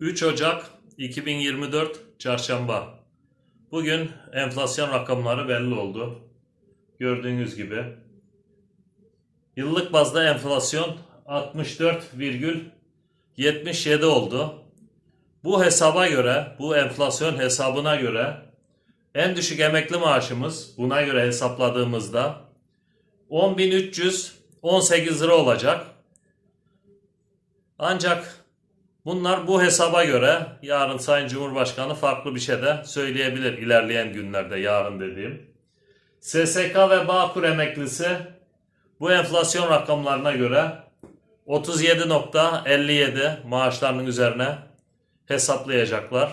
3 Ocak 2024 Çarşamba. Bugün enflasyon rakamları belli oldu. Gördüğünüz gibi. Yıllık bazda enflasyon 64,77 oldu. Bu hesaba göre, bu enflasyon hesabına göre en düşük emekli maaşımız buna göre hesapladığımızda 10.318 lira olacak. Ancak bunlar bu hesaba göre yarın Sayın Cumhurbaşkanı farklı bir şey de söyleyebilir ilerleyen günlerde yarın dediğim. SSK ve Bağkur emeklisi bu enflasyon rakamlarına göre 37.57 maaşlarının üzerine hesaplayacaklar.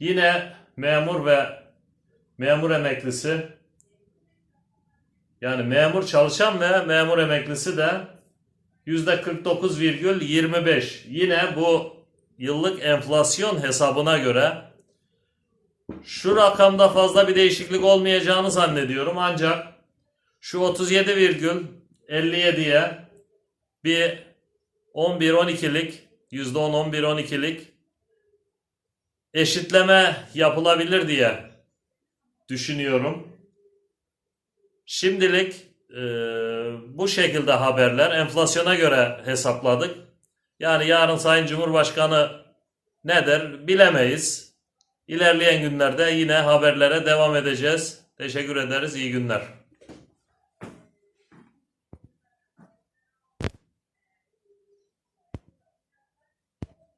Yine memur ve memur emeklisi yani memur çalışan ve memur emeklisi de %49,25. Yine bu yıllık enflasyon hesabına göre şu rakamda fazla bir değişiklik olmayacağını zannediyorum. Ancak şu 37,57'ye bir 11-12'lik %10-11-12'lik eşitleme yapılabilir diye düşünüyorum. Şimdilik e, bu şekilde haberler enflasyona göre hesapladık. Yani yarın Sayın Cumhurbaşkanı ne der bilemeyiz. İlerleyen günlerde yine haberlere devam edeceğiz. Teşekkür ederiz. İyi günler.